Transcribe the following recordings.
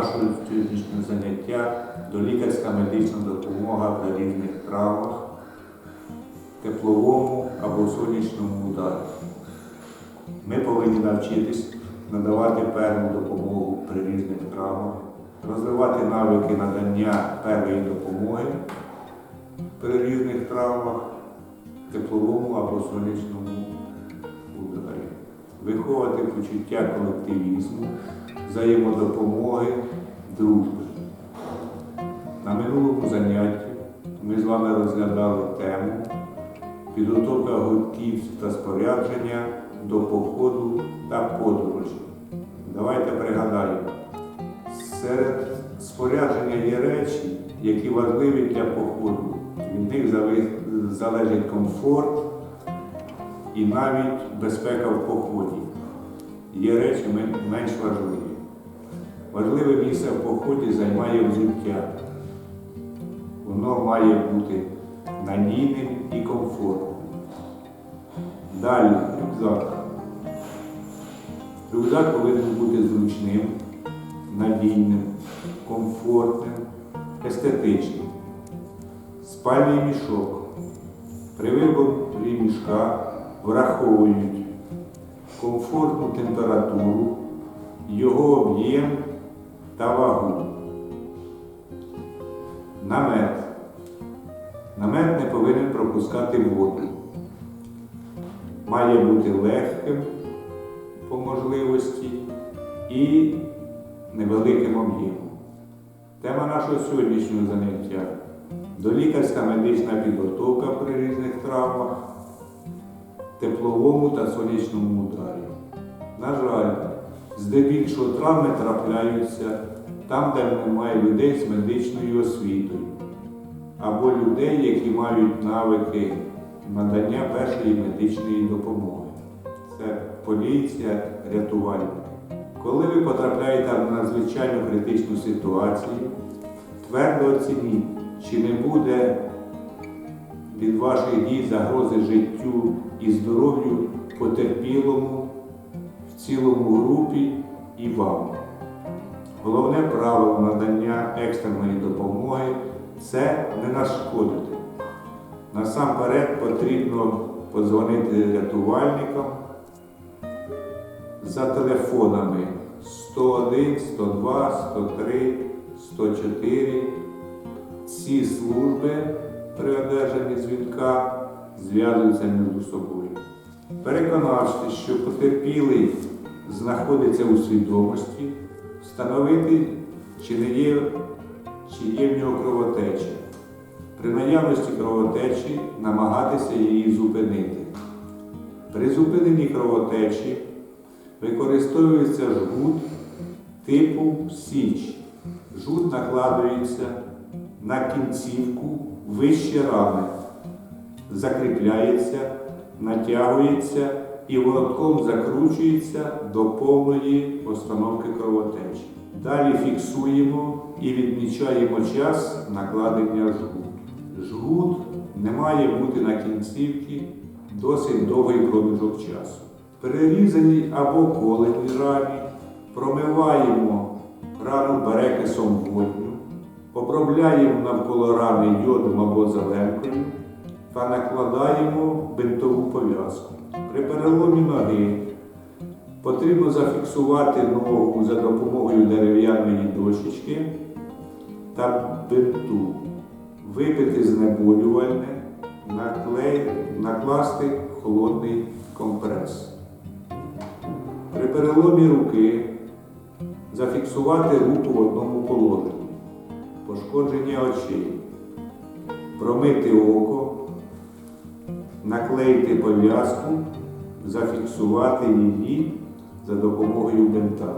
нашого сьогоднішнього заняття до лікарська медична допомога при різних травмах, тепловому або сонячному ударі. Ми повинні навчитись надавати перву допомогу при різних травмах, розвивати навики надання первої допомоги при різних травмах, тепловому або сонячному ударі, виховувати почуття колективізму, взаємодопомоги, дружби. На минулому занятті ми з вами розглядали тему підготовка гуртків та спорядження до походу та подорожі. Давайте пригадаємо, серед спорядження є речі, які важливі для походу. Від них залежить комфорт і навіть безпека в поході. Є речі менш важливі. Важливе місце в поході займає взуття. Воно має бути надійним і комфортним. Далі рюкзак. Рюкзак повинен бути зручним, надійним, комфортним, естетичним. Спальний мішок. При виборі мішка враховують комфортну температуру, його об'єм та вагу. Намет. Намет не повинен пропускати воду. Має бути легким по можливості і невеликим об'ємом. Тема нашого сьогоднішнього заняття долікарська медична підготовка при різних травмах, тепловому та сонячному ударі. На жаль, здебільшого травми трапляються там, де немає людей з медичною освітою, або людей, які мають навики надання першої медичної допомоги. Це поліція, рятувальники. Коли ви потрапляєте в надзвичайно критичну ситуацію, твердо оцініть, чи не буде від ваших дій загрози життю і здоров'ю потерпілому цілому групі і вам. Головне правило надання екстреної допомоги це не нашкодити. Насамперед потрібно подзвонити рятувальникам за телефонами 101, 102, 103, 104. Ці служби при одержанні дзвінка зв'язуються між собою. Переконавшись, що потерпілий знаходиться у свідомості, встановити, чи не є, чи є в нього кровотеча. При наявності кровотечі намагатися її зупинити. При зупиненні кровотечі використовується жгут типу Січ. Жгут накладується на кінцівку вище рани, закріпляється, натягується і волотком закручується до повної остановки кровотечі. Далі фіксуємо і відмічаємо час накладення жгут. Жгут не має бути на кінцівці досить довгий проміжок часу. При або коленій рані промиваємо рану берекисом водню, обробляємо навколо рани йодом або зеленкою та накладаємо бинтову пов'язку. При переломі ноги потрібно зафіксувати ногу за допомогою дерев'яної дощечки та бинту, випити знеболювальне, наклей, накласти холодний компрес. При переломі руки зафіксувати руку в одному положенні, пошкодження очей, промити око, наклеїти пов'язку, зафіксувати її за допомогою бинта,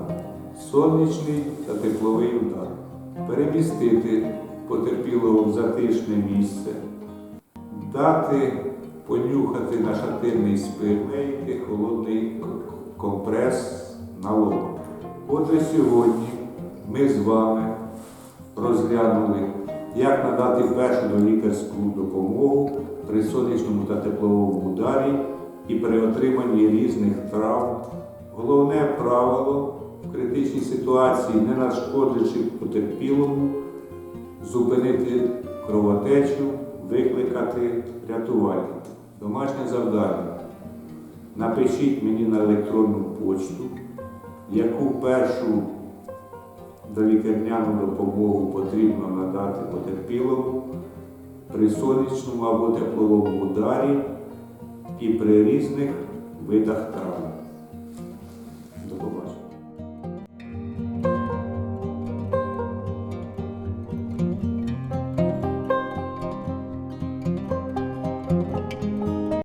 сонячний та тепловий удар, перемістити потерпілого в затишне місце, дати понюхати на шатирний спирт, холодний компрес на лоб. Отже, сьогодні ми з вами розглянули, як надати першу лікарську допомогу при сонячному та тепловому ударі і при отриманні різних травм. Головне правило в критичній ситуації, не нашкодивши потерпілому, зупинити кровотечу, викликати рятувальника. Домашнє завдання. Напишіть мені на електронну почту, яку першу долікарняну допомогу потрібно надати потерпілому при сонячному або тепловому ударі і при різних видах травм.